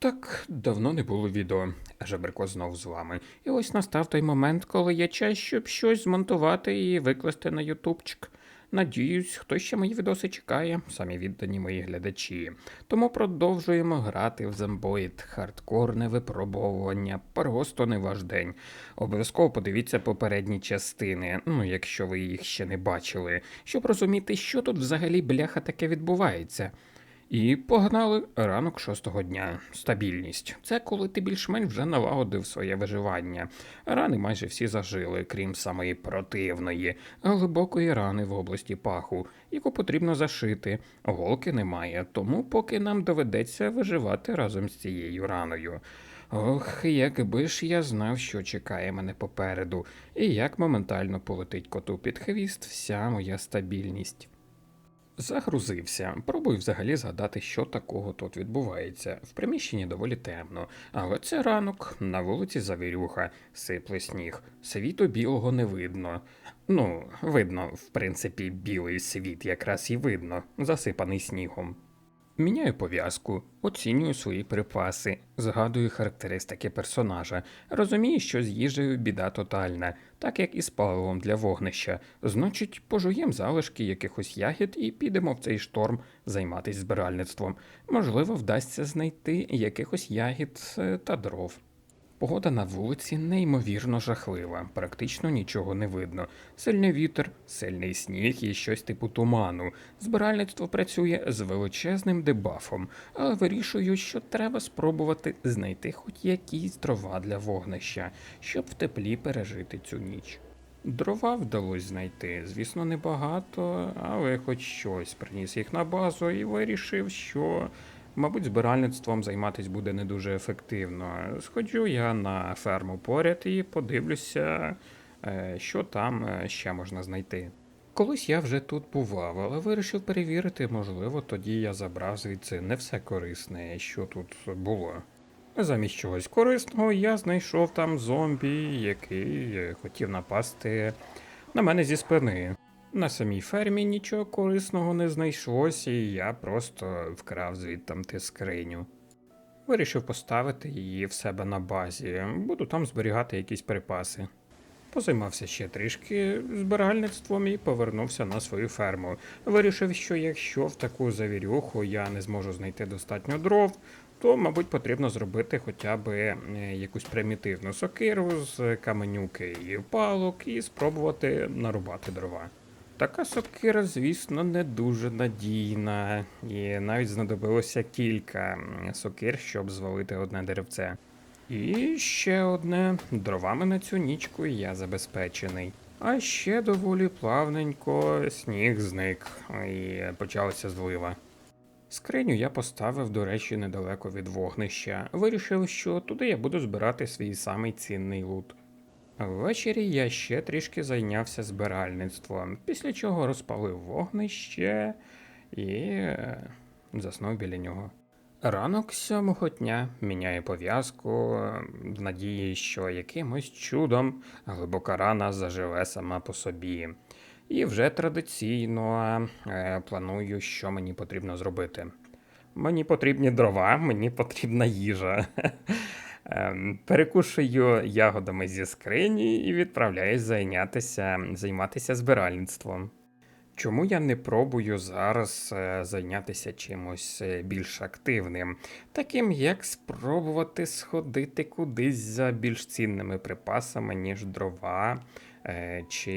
Так, давно не було відео. Жебрико знов з вами. І ось настав той момент, коли є час, щоб щось змонтувати і викласти на ютубчик. Надіюсь, хтось ще мої відоси чекає, самі віддані мої глядачі. Тому продовжуємо грати в Зомбоїд. Хардкорне випробовування. Просто не ваш день. Обов'язково подивіться попередні частини, ну якщо ви їх ще не бачили, щоб розуміти, що тут взагалі бляха таке відбувається. І погнали ранок шостого дня. Стабільність. Це коли ти більш-менш вже налагодив своє виживання. Рани майже всі зажили, крім самої противної, глибокої рани в області паху, яку потрібно зашити. Голки немає, тому поки нам доведеться виживати разом з цією раною. Ох, якби ж я знав, що чекає мене попереду, і як моментально полетить коту під хвіст вся моя стабільність. Загрузився. Пробую взагалі згадати, що такого тут відбувається. В приміщенні доволі темно, але це ранок, на вулиці завірюха, сипле сніг, світу білого не видно. Ну, видно, в принципі, білий світ якраз і видно, засипаний снігом. Міняю пов'язку, оцінюю свої припаси, згадую характеристики персонажа, розумію, що з їжею біда тотальна, так як і з паливом для вогнища. Значить, пожуєм залишки якихось ягід і підемо в цей шторм займатися збиральництвом. Можливо, вдасться знайти якихось ягід е, та дров. Погода на вулиці неймовірно жахлива, практично нічого не видно. Сильний вітер, сильний сніг і щось типу туману. Збиральництво працює з величезним дебафом, але вирішую, що треба спробувати знайти хоч якісь дрова для вогнища, щоб в теплі пережити цю ніч. Дрова вдалося знайти, звісно, небагато, але хоч щось приніс їх на базу і вирішив, що Мабуть, збиральництвом займатися буде не дуже ефективно. Сходжу я на ферму поряд і подивлюся, е, що там е, ще можна знайти. Колись я вже тут бував, але вирішив перевірити, можливо, тоді я забрав звідси не все корисне, що тут було. Замість чогось корисного я знайшов там зомбі, який е, хотів напасти на мене зі спини. На самій фермі нічого корисного не знайшлось, і я просто вкрав звідтам ти скриню. Вирішив поставити її в себе на базі, буду там зберігати якісь припаси. Позаймався ще трішки збиральництвом і повернувся на свою ферму. Вирішив, що якщо в таку завірюху я не зможу знайти достатньо дров, то, мабуть, потрібно зробити хоча б е, якусь примітивну сокиру з каменюки і палок і спробувати нарубати дрова. Така сокира, звісно, не дуже надійна, і навіть знадобилося кілька сокир, щоб звалити одне деревце. І ще одне дровами на цю нічку я забезпечений. А ще доволі плавненько сніг зник, і почалася злива. Скриню я поставив, до речі, недалеко від вогнища. Вирішив, що туди я буду збирати свій самий цінний лут. Ввечері я ще трішки зайнявся збиральництвом, після чого розпалив вогнище і е, заснув біля нього. Ранок сьомого дня міняє пов'язку е, в надії, що якимось чудом глибока рана заживе сама по собі. І вже традиційно е, планую, що мені потрібно зробити. Мені потрібні дрова, мені потрібна їжа. Ем, Перекушую ягодами зі скрині і відправляюсь зайнятися, займатися збиральництвом. Чому я не пробую зараз е, зайнятися чимось е, більш активним, таким як спробувати сходити кудись за більш цінними припасами, ніж дрова е, чи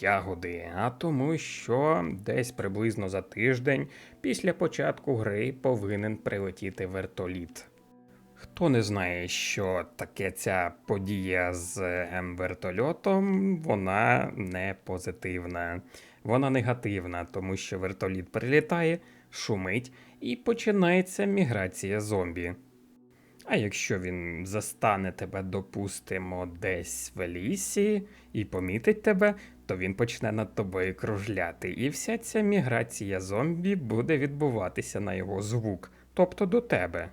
ягоди, а тому, що десь приблизно за тиждень після початку гри повинен прилетіти вертоліт. Хто не знає, що таке ця подія з ем, вертольотом, вона не позитивна, вона негативна, тому що вертоліт прилітає, шумить і починається міграція зомбі. А якщо він застане тебе, допустимо, десь в лісі і помітить тебе, то він почне над тобою кружляти, і вся ця міграція зомбі буде відбуватися на його звук, тобто до тебе.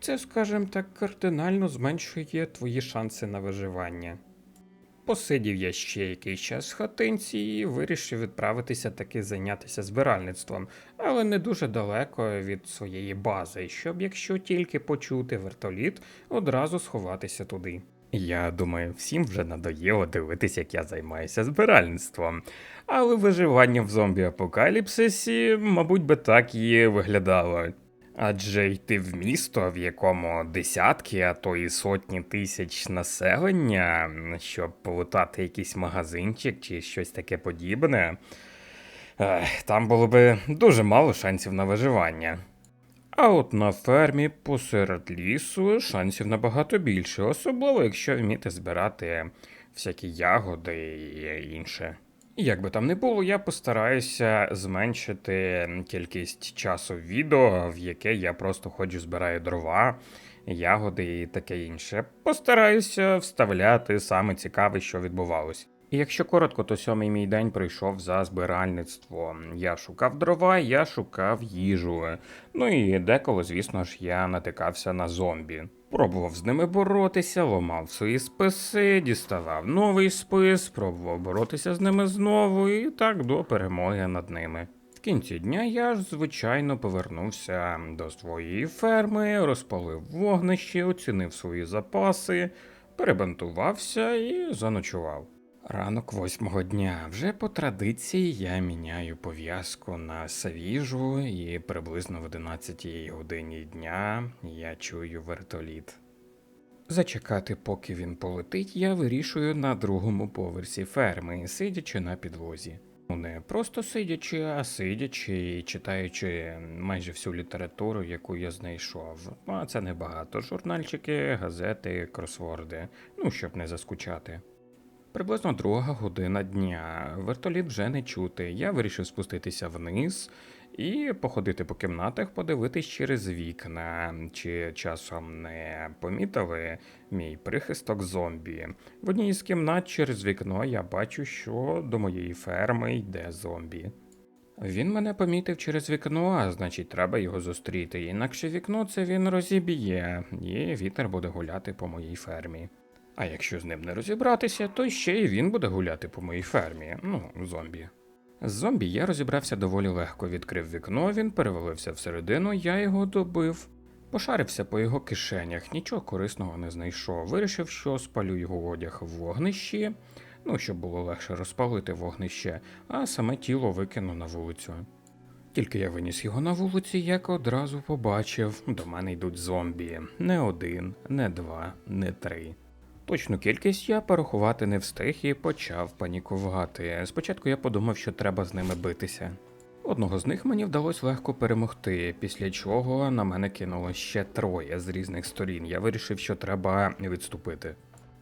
Це, скажімо так, кардинально зменшує твої шанси на виживання. Посидів я ще якийсь час в хатинці і вирішив відправитися таки зайнятися збиральництвом, але не дуже далеко від своєї бази, щоб якщо тільки почути вертоліт, одразу сховатися туди. Я думаю, всім вже надоїло дивитися, як я займаюся збиральництвом. Але виживання в зомбі-апокаліпсисі, мабуть, би так і виглядало. Адже йти в місто, в якому десятки, а то і сотні тисяч населення, щоб полутати якийсь магазинчик чи щось таке подібне, там було би дуже мало шансів на виживання. А от на фермі посеред лісу шансів набагато більше, особливо якщо вміти збирати всякі ягоди і інше. Як би там не було, я постараюся зменшити кількість часу відео, в яке я просто ходжу збираю дрова, ягоди і таке інше. Постараюся вставляти саме цікаве, що відбувалось. І якщо коротко, то сьомий мій день прийшов за збиральництво. Я шукав дрова, я шукав їжу. Ну і деколи, звісно ж, я натикався на зомбі. Пробував з ними боротися, ламав свої списи, діставав новий спис, пробував боротися з ними знову, і так до перемоги над ними. В кінці дня я ж, звичайно, повернувся до своєї ферми, розпалив вогнище, оцінив свої запаси, перебантувався і заночував. Ранок восьмого дня. Вже по традиції я міняю пов'язку на свіжу, і приблизно в 11 годині дня я чую вертоліт. Зачекати, поки він полетить, я вирішую на другому поверсі ферми, сидячи на підлозі. Ну, Не просто сидячи, а сидячи і читаючи майже всю літературу, яку я знайшов. А це небагато. Журнальчики, газети, кросворди, ну щоб не заскучати. Приблизно друга година дня. Вертоліт вже не чути. Я вирішив спуститися вниз і походити по кімнатах, подивитись через вікна, чи часом не помітили мій прихисток зомбі. В одній із кімнат через вікно я бачу, що до моєї ферми йде зомбі. Він мене помітив через вікно, а значить, треба його зустріти. Інакше вікно це він розіб'є, і вітер буде гуляти по моїй фермі. А якщо з ним не розібратися, то ще й він буде гуляти по моїй фермі. Ну, зомбі. З зомбі я розібрався доволі легко, відкрив вікно, він перевалився всередину, я його добив. Пошарився по його кишенях, нічого корисного не знайшов. Вирішив, що спалю його одяг в вогнищі, ну, щоб було легше розпалити вогнище, а саме тіло викину на вулицю. Тільки я виніс його на вулиці, як одразу побачив, до мене йдуть зомбі. Не один, не два, не три. Точну кількість я порахувати не встиг і почав панікувати. Спочатку я подумав, що треба з ними битися. Одного з них мені вдалося легко перемогти, після чого на мене кинуло ще троє з різних сторін. Я вирішив, що треба відступити.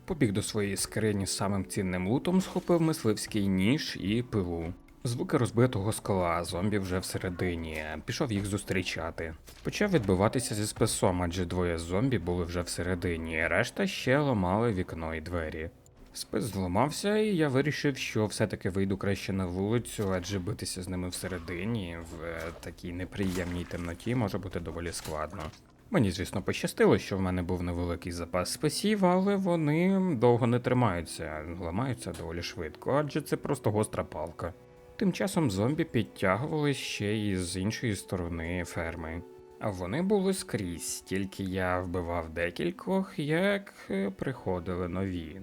Побіг до своєї скрині з самим цінним лутом, схопив мисливський ніж і пилу. Звуки розбитого скла, зомбі вже всередині. Пішов їх зустрічати. Почав відбиватися зі списом, адже двоє зомбі були вже всередині, решта ще ламали вікно і двері. Спис зламався, і я вирішив, що все-таки вийду краще на вулицю, адже битися з ними всередині в е, такій неприємній темноті може бути доволі складно. Мені, звісно, пощастило, що в мене був невеликий запас списів, але вони довго не тримаються, ламаються доволі швидко, адже це просто гостра палка. Тим часом зомбі підтягували ще й з іншої сторони ферми. А вони були скрізь, тільки я вбивав декількох, як е, приходили нові.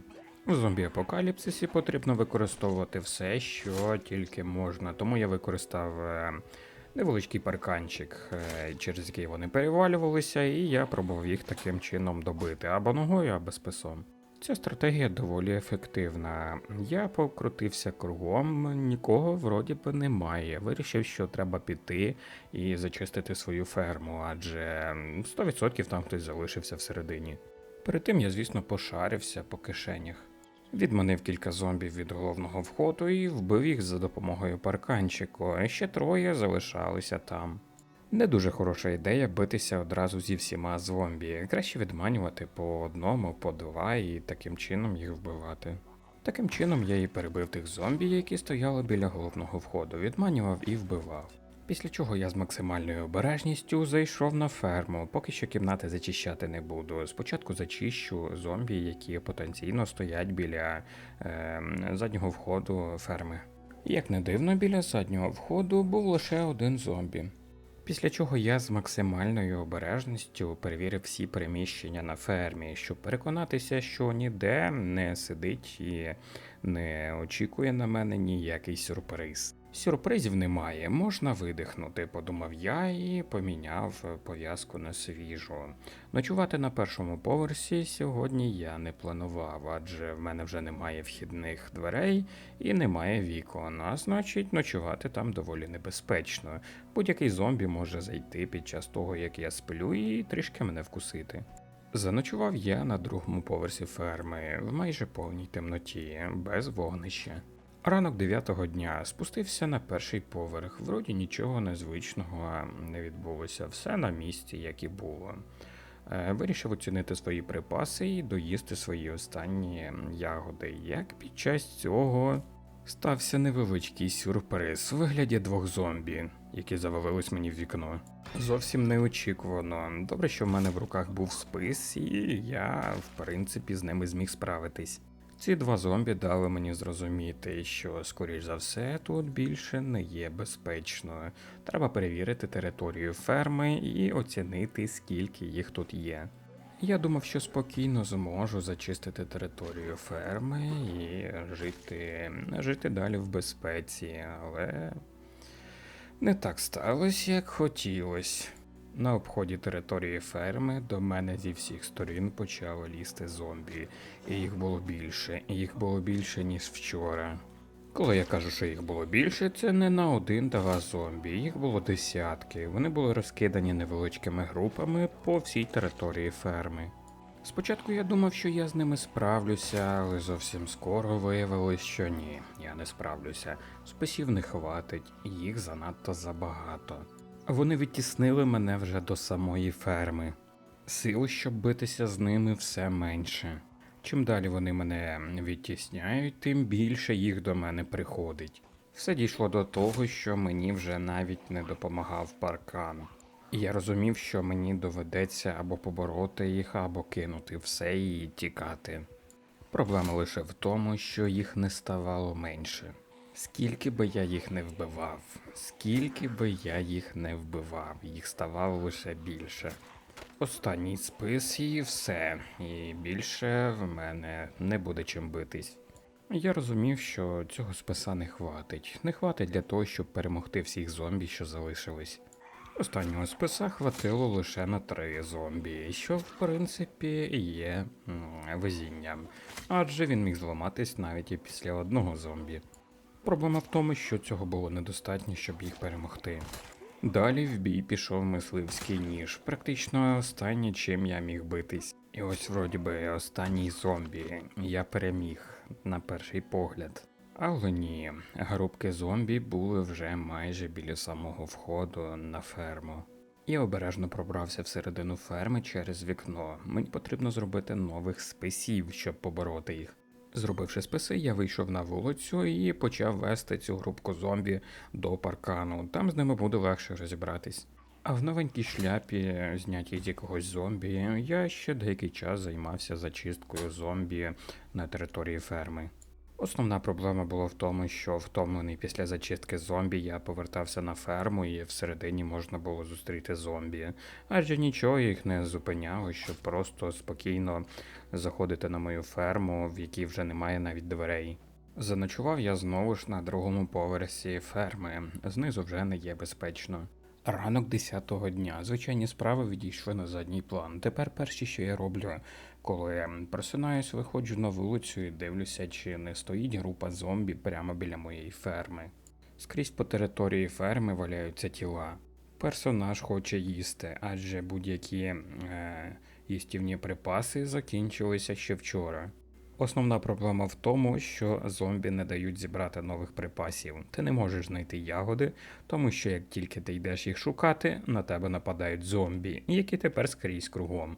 В зомбі-апокаліпсисі потрібно використовувати все, що тільки можна, тому я використав е, невеличкий парканчик, е, через який вони перевалювалися, і я пробував їх таким чином добити або ногою, або списом. Ця стратегія доволі ефективна. Я покрутився кругом, нікого вроді би немає. Вирішив, що треба піти і зачистити свою ферму, адже 100% там хтось залишився всередині. Перед тим я, звісно, пошарився по кишенях. Відманив кілька зомбів від головного входу і вбив їх за допомогою парканчику, а ще троє залишалися там. Не дуже хороша ідея битися одразу зі всіма зомбі. Краще відманювати по одному, по два і таким чином їх вбивати. Таким чином я і перебив тих зомбі, які стояли біля головного входу, відманював і вбивав. Після чого я з максимальною обережністю зайшов на ферму. Поки що кімнати зачищати не буду. Спочатку зачищу зомбі, які потенційно стоять біля е, заднього входу ферми. Як не дивно, біля заднього входу був лише один зомбі. Після чого я з максимальною обережністю перевірив всі переміщення на фермі, щоб переконатися, що ніде не сидить і не очікує на мене ніякий сюрприз. Сюрпризів немає, можна видихнути, подумав я і поміняв пов'язку на свіжу. Ночувати на першому поверсі сьогодні я не планував, адже в мене вже немає вхідних дверей і немає вікон, а значить, ночувати там доволі небезпечно. Будь-який зомбі може зайти під час того, як я сплю, і трішки мене вкусити. Заночував я на другому поверсі ферми в майже повній темноті, без вогнища. Ранок дев'ятого дня спустився на перший поверх. Вроді нічого незвичного не відбулося, все на місці, як і було. Е, Вирішив оцінити свої припаси і доїсти свої останні ягоди. Як під час цього стався невеличкий сюрприз у вигляді двох зомбі, які завалились мені в вікно. Зовсім неочікувано. Добре, що в мене в руках був спис, і я, в принципі, з ними зміг справитись. Ці два зомбі дали мені зрозуміти, що, скоріш за все, тут більше не є безпечно. Треба перевірити територію ферми і оцінити, скільки їх тут є. Я думав, що спокійно зможу зачистити територію ферми і жити, жити далі в безпеці, але не так сталося, як хотілося. На обході території ферми до мене зі всіх сторін почали лізти зомбі, і їх було більше, їх було більше, ніж вчора. Коли я кажу, що їх було більше, це не на один-два зомбі, їх було десятки. Вони були розкидані невеличкими групами по всій території ферми. Спочатку я думав, що я з ними справлюся, але зовсім скоро виявилось, що ні, я не справлюся. Списів не хватить, їх занадто забагато. Вони відтіснили мене вже до самої ферми. Сил, щоб битися з ними, все менше. Чим далі вони мене відтісняють, тим більше їх до мене приходить. Все дійшло до того, що мені вже навіть не допомагав паркан. І я розумів, що мені доведеться або побороти їх, або кинути все і тікати. Проблема лише в тому, що їх не ставало менше. Скільки би я їх не вбивав, скільки би я їх не вбивав, їх ставало лише більше. Останній спис і все, і більше в мене не буде чим битись. Я розумів, що цього списа не хватить. Не хватить для того, щоб перемогти всіх зомбі, що залишились. Останнього списа хватило лише на три зомбі, що в принципі є везінням, адже він міг зламатись навіть і після одного зомбі. Проблема в тому, що цього було недостатньо, щоб їх перемогти. Далі в бій пішов мисливський ніж, практично останнє, чим я міг битись. І ось вроді би останній зомбі я переміг на перший погляд. Але ні, групки зомбі були вже майже біля самого входу на ферму. Я обережно пробрався всередину ферми через вікно. Мені потрібно зробити нових списів, щоб побороти їх. Зробивши списи, я вийшов на вулицю і почав вести цю групку зомбі до паркану. Там з ними буде легше розібратись. А в новенькій шляпі, знятій з якогось зомбі, я ще деякий час займався зачисткою зомбі на території ферми. Основна проблема була в тому, що втомлений після зачистки зомбі я повертався на ферму і всередині можна було зустріти зомбі, адже нічого їх не зупиняло, щоб просто спокійно заходити на мою ферму, в якій вже немає навіть дверей. Заночував я знову ж на другому поверсі ферми, знизу вже не є безпечно. Ранок 10-го дня. Звичайні справи відійшли на задній план. Тепер перше, що я роблю, коли просинаюсь, виходжу на вулицю і дивлюся, чи не стоїть група зомбі прямо біля моєї ферми. Скрізь по території ферми валяються тіла. Персонаж хоче їсти, адже будь-які е, їстівні припаси закінчилися ще вчора. Основна проблема в тому, що зомбі не дають зібрати нових припасів. Ти не можеш знайти ягоди, тому що як тільки ти йдеш їх шукати, на тебе нападають зомбі, які тепер скрізь кругом.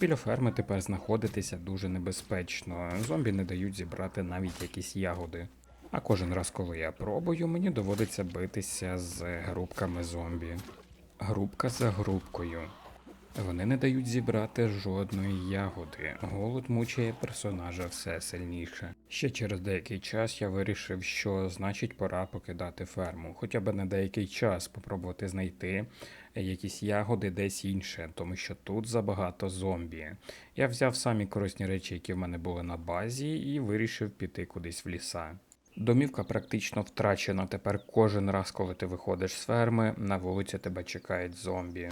Біля ферми тепер знаходитися дуже небезпечно. Зомбі не дають зібрати навіть якісь ягоди. А кожен раз, коли я пробую, мені доводиться битися з групками зомбі. Групка за групкою. Вони не дають зібрати жодної ягоди. Голод мучає персонажа все сильніше. Ще через деякий час я вирішив, що значить пора покидати ферму, хоча б на деякий час попробувати знайти якісь ягоди десь інше, тому що тут забагато зомбі. Я взяв самі корисні речі, які в мене були на базі, і вирішив піти кудись в ліса. Домівка практично втрачена. Тепер кожен раз, коли ти виходиш з ферми, на вулиці тебе чекають зомбі.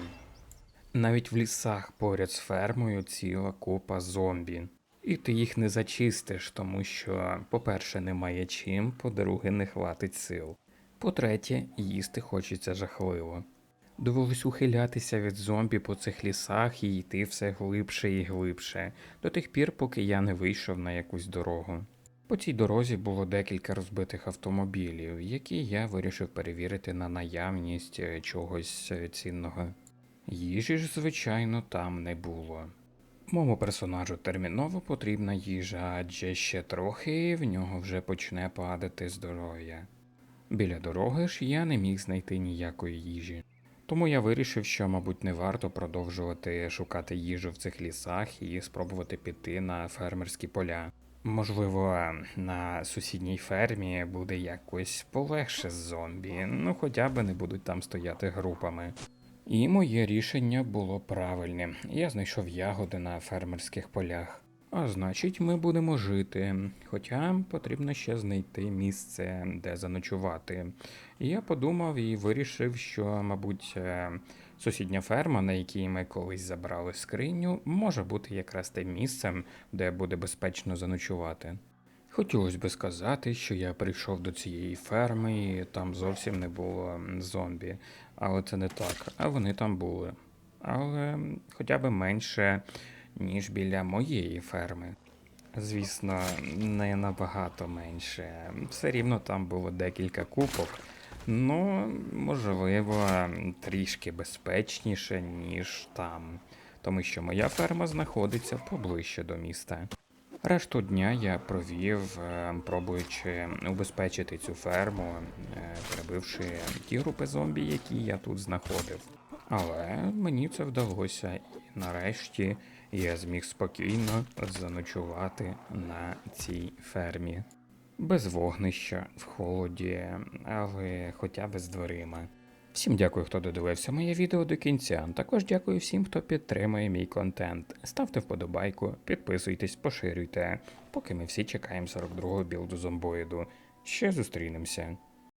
Навіть в лісах поряд з фермою ціла купа зомбі. І ти їх не зачистиш, тому що, по-перше, немає чим, по-друге, не хватить сил. По-третє, їсти хочеться жахливо. Довелось ухилятися від зомбі по цих лісах і йти все глибше і глибше, до тих пір, поки я не вийшов на якусь дорогу. По цій дорозі було декілька розбитих автомобілів, які я вирішив перевірити на наявність е, чогось е, цінного. Їжі ж, звичайно, там не було. Моєму персонажу терміново потрібна їжа, адже ще трохи в нього вже почне падати здоров'я. Біля дороги ж я не міг знайти ніякої їжі. Тому я вирішив, що, мабуть, не варто продовжувати шукати їжу в цих лісах і спробувати піти на фермерські поля. Можливо, на сусідній фермі буде якось полегше з зомбі, ну хоча б не будуть там стояти групами. І моє рішення було правильним. Я знайшов ягоди на фермерських полях. А значить, ми будемо жити. Хоча потрібно ще знайти місце, де заночувати. І я подумав і вирішив, що, мабуть, е, сусідня ферма, на якій ми колись забрали скриню, може бути якраз тим місцем, де буде безпечно заночувати. Хотілося би сказати, що я прийшов до цієї ферми, і там зовсім не було зомбі. Але це не так, а вони там були. Але хоча б менше, ніж біля моєї ферми. Звісно, не набагато менше. Все рівно там було декілька купок. Ну, можливо, трішки безпечніше, ніж там. Тому що моя ферма знаходиться поближче до міста. Решту дня я провів, е, пробуючи убезпечити цю ферму, е, перебивши ті групи зомбі, які я тут знаходив. Але мені це вдалося, і нарешті я зміг спокійно заночувати на цій фермі. Без вогнища, в холоді, але хоча б з дверима. Всім дякую, хто додивився моє відео до кінця. Також дякую всім, хто підтримує мій контент. Ставте вподобайку, підписуйтесь, поширюйте, поки ми всі чекаємо 42-го білду зомбоїду. Ще зустрінемося.